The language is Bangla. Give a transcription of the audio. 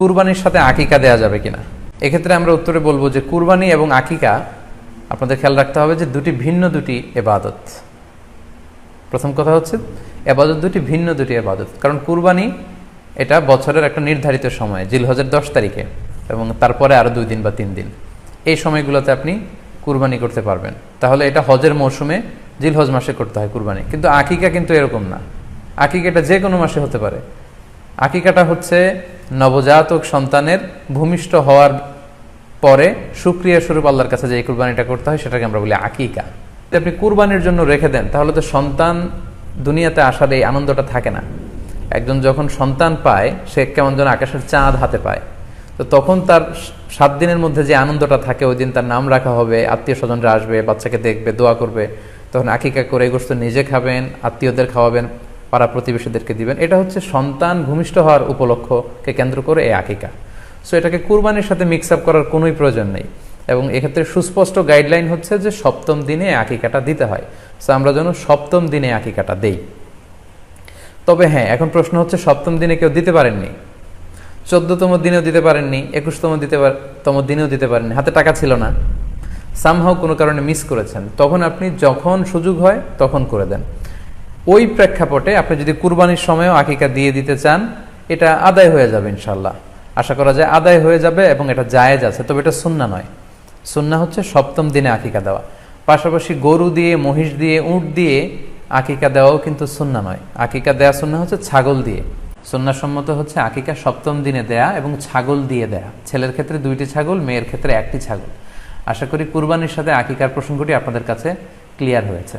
কুরবানির সাথে আকিকা দেয়া যাবে কিনা? এক্ষেত্রে আমরা উত্তরে বলব যে কুরবানি এবং আকিকা আপনাদের খেয়াল রাখতে হবে যে দুটি ভিন্ন দুটি এবাদত। প্রথম কথা হচ্ছে, এবাদত দুটি ভিন্ন দুটি এবাদত। কারণ কুরবানি এটা বছরের একটা নির্ধারিত সময়, জিলহজের দশ তারিখে এবং তারপরে আরও দুই দিন বা তিন দিন। এই সময়গুলোতে আপনি কুরবানি করতে পারবেন। তাহলে এটা হজের মৌসুমে জিলহজ মাসে করতে হয় কুরবানি। কিন্তু আকিকা কিন্তু এরকম না। আকিকাটা যে কোনো মাসে হতে পারে। আকিকাটা হচ্ছে নবজাতক সন্তানের ভূমিষ্ঠ হওয়ার পরে সুক্রিয়া স্বরূপ আল্লাহর কাছে যে কুরবানিটা করতে হয়, সেটাকে আমরা বলি আকিকা। যদি আপনি কুরবানির জন্য রেখে দেন, তাহলে তো সন্তান দুনিয়াতে আসার এই আনন্দটা থাকে না। একজন যখন সন্তান পায়, সে কেমন যেন আকাশের চাঁদ হাতে পায়। তো তখন তার সাত দিনের মধ্যে যে আনন্দটা থাকে, ওই দিন তার নাম রাখা হবে আত্মীয় স্বজনরা আসবে, বাচ্চাকে দেখবে, দোয়া করবে। তখন আকিকা করে গোস্ত নিজে খাবেন, আত্মীয়দের খাওয়াবেন। পাড়া প্রতিবেশীদেরকে দিবেন। এটা হচ্ছে সন্তান ভূমিষ্ঠ হওয়ার উপলক্ষকে কেন্দ্র করে এই আকিকা। সো এটাকে কুরবানির সাথে মিক্স আপ করার কোনোই প্রয়োজন নেই। এবং এক্ষেত্রে সুস্পষ্ট গাইডলাইন হচ্ছে যে সপ্তম দিনে আকিকাটা দিতে হয়। সো আমরা যেন সপ্তম দিনে আকিকাটা দেই। তবে হ্যাঁ এখন প্রশ্ন হচ্ছে সপ্তম দিনে কেউ দিতে পারেননি। চোদ্দতম দিনেও দিতে পারেননি, একুশতম দিতে তম দিনেও দিতে পারেননি, হাতে টাকা ছিল না। সামহাও কোনো কারণে মিস করেছেন। তখন আপনি যখন সুযোগ হয় তখন করে দেন। ওই প্রেক্ষাপটে আপনি যদি কুরবানির সময়ও আকিকা দিয়ে দিতে চান, এটা আদায় হয়ে যাবে ইনশাল্লাহ আশা করা যায় আদায় হয়ে যাবে এবং এটা জায়েজ আছে, তবে এটা সুন্না নয়। সুন্না হচ্ছে সপ্তম দিনে আকিকা দেওয়া। পাশাপাশি গরু দিয়ে, মহিষ দিয়ে, উট দিয়ে আকিকা দেওয়াও কিন্তু সুন্না নয়। আকিকা দেওয়া সুন্না হচ্ছে ছাগল দিয়ে। সুন্নাসম্মত হচ্ছে আকিকা সপ্তম দিনে দেয়া এবং ছাগল দিয়ে দেয়া। ছেলের ক্ষেত্রে দুইটি ছাগল, মেয়ের ক্ষেত্রে একটি ছাগল। আশা করি কুরবানির সাথে আকিকার প্রসঙ্গটি আপনাদের কাছে ক্লিয়ার হয়েছে।